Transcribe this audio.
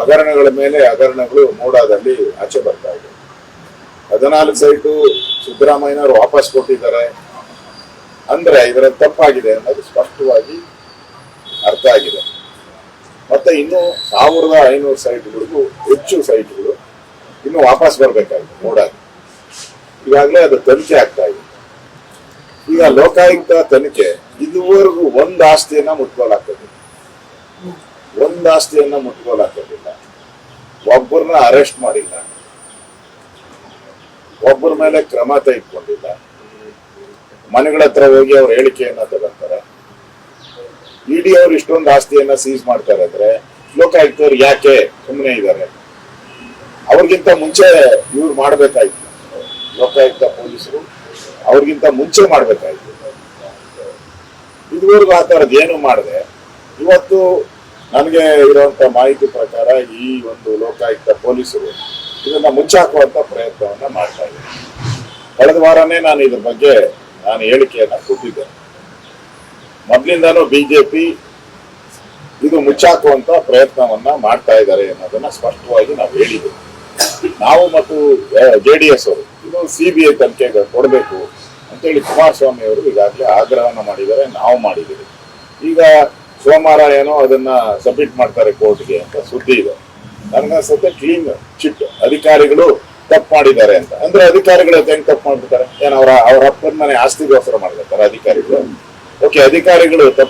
ಹಗರಣಗಳ ಮೇಲೆ ಹಗರಣಗಳು ಮೂಡಾದಲ್ಲಿ ಆಚೆ ಬರ್ತಾ ಇದೆ. ಹದಿನಾಲ್ಕು ಸೈಟು ಸಿದ್ದರಾಮಯ್ಯನವರು ವಾಪಸ್ ಕೊಟ್ಟಿದ್ದಾರೆ. ಅಂದ್ರೆ ಇದರ ತಪ್ಪಾಗಿದೆ ಅನ್ನೋದು ಸ್ಪಷ್ಟವಾಗಿ ಅರ್ಥ ಆಗಿದೆ. ಮತ್ತೆ ಇನ್ನು ಸಾವಿರದ ಐನೂರು ಸೈಟ್ಗಳಿಗೂ ಹೆಚ್ಚು ಸೈಟ್ಗಳು ಇನ್ನು ವಾಪಸ್ ಬರ್ಬೇಕಾಗಿದೆ ಮೂಡಾಗಿ. ಈಗಾಗಲೇ ಅದು ತನಿಖೆ ಆಗ್ತಾ ಇದೆ. ಈಗ ಲೋಕಾಯುಕ್ತ ತನಿಖೆ, ಇದುವರೆಗೂ ಒಂದು ಆಸ್ತಿಯನ್ನ ಮುಟ್ಕೊಳಾಗ್ತದೆ. ಒಂದು ಆಸ್ತಿಯನ್ನ ಮುಟ್ಕೊಳಾಗ್ತದಿಲ್ಲ ಒಬ್ಬರನ್ನ ಅರೆಸ್ಟ್ ಮಾಡಿಲ್ಲ. ಒಬ್ಬರ ಮೇಲೆ ಕ್ರಮ ತೆಗೆದುಕೊಂಡಿಲ್ಲ. ಮನೆಗಳ ಹತ್ರ ಹೋಗಿ ಅವ್ರ ಹೇಳಿಕೆಯನ್ನ ತಗೊಂತಾರೆ. ಇಡಿ ಅವ್ರು ಇಷ್ಟೊಂದು ಆಸ್ತಿಯನ್ನ ಸೀಸ್ ಮಾಡ್ತಾರೆ ಅಂದ್ರೆ ಲೋಕಾಯುಕ್ತವ್ರು ಯಾಕೆ ಸುಮ್ಮನೆ ಇದ್ದಾರೆ ಅವ್ರಿಗಿಂತ ಮುಂಚೆ ಇವ್ರು ಮಾಡ್ಬೇಕಾಯ್ತು. ಲೋಕಾಯುಕ್ತ ಪೊಲೀಸರು ಅವ್ರಿಗಿಂತ ಮುಂಚೆ ಮಾಡ್ಬೇಕಾಯ್ತು. ಇದುವರೆಗೂ ಆ ಥರದ್ದು ಏನು ಮಾಡಿದೆ? ಇವತ್ತು ನನಗೆ ಇರುವಂತ ಮಾಹಿತಿ ಪ್ರಕಾರ ಈ ಒಂದು ಲೋಕಾಯುಕ್ತ ಪೊಲೀಸರು ಇದನ್ನ ಮುಚ್ಚಾಕುವಂತ ಪ್ರಯತ್ನವನ್ನ ಮಾಡ್ತಾ ಇದ್ದಾರೆ. ಕಳೆದ ವಾರನೇ ನಾನು ಇದ್ರ ಬಗ್ಗೆ ನಾನು ಹೇಳಿಕೆಯನ್ನ ಕೊಟ್ಟಿದ್ದೆ. ಮೊದಲಿಂದಾನು ಬಿಜೆಪಿ ಇದು ಮುಚ್ಚಾಕುವಂತ ಪ್ರಯತ್ನವನ್ನ ಮಾಡ್ತಾ ಇದ್ದಾರೆ ಅನ್ನೋದನ್ನ ಸ್ಪಷ್ಟವಾಗಿ ನಾವು ಹೇಳಿದ್ದೇವೆ ನಾವು ಮತ್ತು ಜೆ ಡಿ ಎಸ್ ಅವರು ಇದು ಸಿ ಬಿ ಐ ತನಿಖೆಗೆ ಕೊಡಬೇಕು ಅಂತೇಳಿ ಕುಮಾರಸ್ವಾಮಿ ಅವರು ಈಗಾಗಲೇ ಆಗ್ರಹವನ್ನು ಮಾಡಿದ್ದಾರೆ, ನಾವು ಮಾಡಿದ್ದೀವಿ. ಈಗ ಸೋಮವಾರ ಏನೋ ಅದನ್ನ ಸಬ್ಮಿಟ್ ಮಾಡ್ತಾರೆ ಕೋರ್ಟ್ಗೆ ಅಂತ ಸುದ್ದಿ ಇದೆ. ನನಗನ್ಸುತ್ತೆ ಕ್ಲೀನ್ ಚಿಟ್ ಅಧಿಕಾರಿಗಳು ತಪ್ಪು ಮಾಡಿದ್ದಾರೆ ಅಂತ. ಅಂದ್ರೆ ಅಧಿಕಾರಿಗಳು ಹೆಂಗ್ ತಪ್ಪು ಮಾಡ್ಬಿಡ್ತಾರೆ? ಏನೋ ಅವರ ಅವ್ರ ಅಪ್ಪನ ಮನೆ ಆಸ್ತಿಗೋಸ್ಕರ ಮಾಡ್ಬೇಕಾರೆ ಅಧಿಕಾರಿಗಳು? ಓಕೆ ಅಧಿಕಾರಿಗಳು ತಪ್ಪು